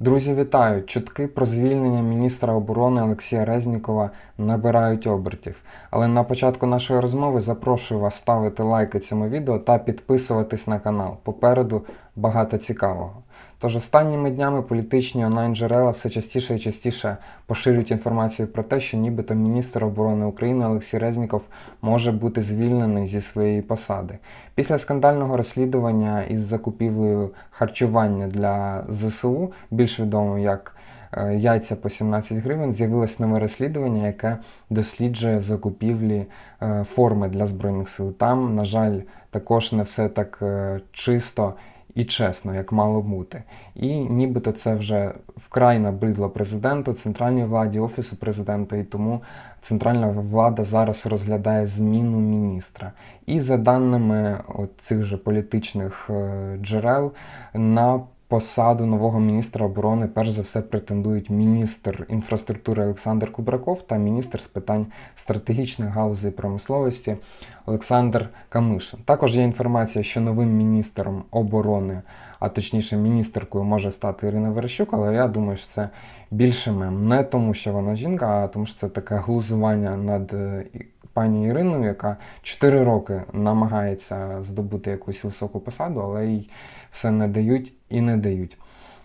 Друзі, вітаю! Чутки про звільнення міністра оборони Олексія Резнікова набирають обертів. Але на початку нашої розмови запрошую вас ставити лайки цьому відео та підписуватись на канал. Попереду багато цікавого. Тож останніми днями політичні онлайн-джерела все частіше і частіше поширюють інформацію про те, що нібито міністр оборони України Олексій Резніков може бути звільнений зі своєї посади. Після скандального розслідування із закупівлею харчування для ЗСУ, більш відомо як е, яйця по 17 гривень, з'явилось нове розслідування, яке досліджує закупівлі е, форми для Збройних сил. Там, на жаль, також не все так е, чисто і чесно, як мало бути. І нібито це вже вкрай набридло президенту, центральній владі, офісу президента, і тому центральна влада зараз розглядає зміну міністра. І за даними от цих же політичних е, джерел, на посаду нового міністра оборони перш за все претендують міністр інфраструктури Олександр Кубраков та міністр з питань стратегічних галузей промисловості Олександр Камишин. Також є інформація, що новим міністром оборони, а точніше міністеркою може стати Ірина Верещук, але я думаю, що це більше мем. Не тому, що вона жінка, а тому, що це таке глузування над е, пані Ірину, яка 4 роки намагається здобути якусь високу посаду, але їй все не дають і не дають.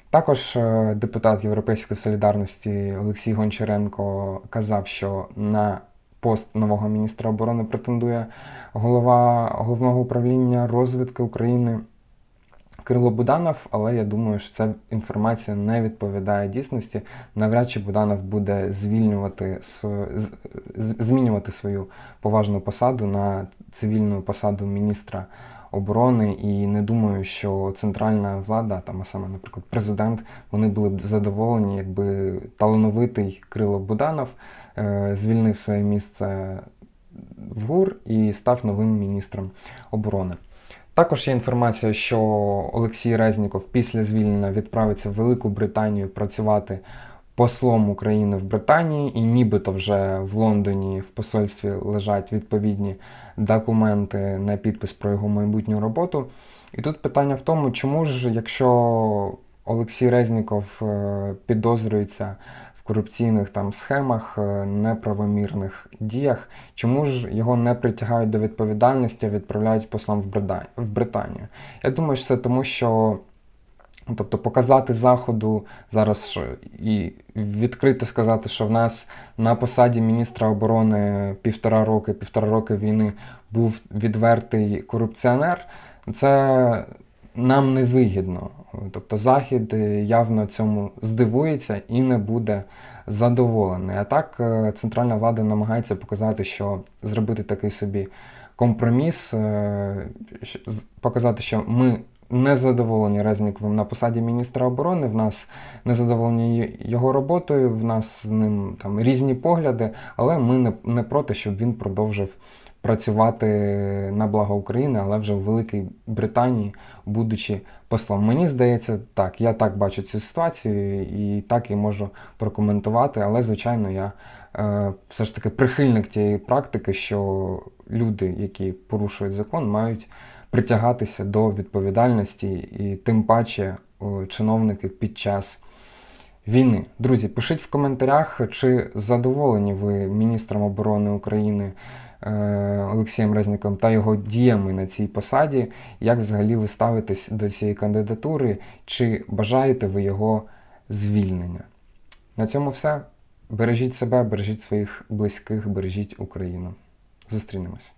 Також е, депутат Європейської солідарності Олексій Гончаренко казав, що на пост нового міністра оборони претендує голова головного управління розвідки України Кирило Буданов, але я думаю, що ця інформація не відповідає дійсності. Навряд чи Буданов буде звільнювати з- змінювати свою поважну посаду на цивільну посаду міністра оборони. І не думаю, що центральна влада, там а саме, наприклад, президент, вони були б задоволені, якби талановитий Кирило Буданов е, звільнив своє місце в ГУР і став новим міністром оборони. Також є інформація, що Олексій Резніков після звільнення відправиться в Велику Британію працювати послом України в Британії, і нібито вже в Лондоні в посольстві лежать відповідні документи на підпис про його майбутню роботу. І тут питання в тому, чому ж, якщо Олексій Резніков е, підозрюється корупційних там схемах, е, неправомірних діях, чому ж його не притягають до відповідальності, а відправляють послом в Британію? Я думаю, що це тому, що тобто показати Заходу зараз що- і відкрито сказати, що в нас на посаді міністра оборони півтора роки, півтора роки війни був відвертий корупціонер, це нам не вигідно. Тобто Захід е, явно цьому здивується і не буде задоволений. А так е, центральна влада намагається показати, що зробити такий собі компроміс, е, показати, що ми не задоволені Резніковим на посаді міністра оборони, в нас не задоволені його роботою, в нас з ним там різні погляди, але ми не, не проти, щоб він продовжив працювати на благо України, але вже в Великій Британії, будучи послом. Мені здається, так, я так бачу цю ситуацію і так і можу прокоментувати, але, звичайно, я е, все ж таки прихильник тієї практики, що люди, які порушують закон, мають притягатися до відповідальності, і тим паче о, чиновники під час війни. Друзі, пишіть в коментарях, чи задоволені ви міністром оборони України Олексієм Резником та його діями на цій посаді, як взагалі ви ставитесь до цієї кандидатури, чи бажаєте ви його звільнення? На цьому все. Бережіть себе, бережіть своїх близьких, бережіть Україну. Зустрінемось.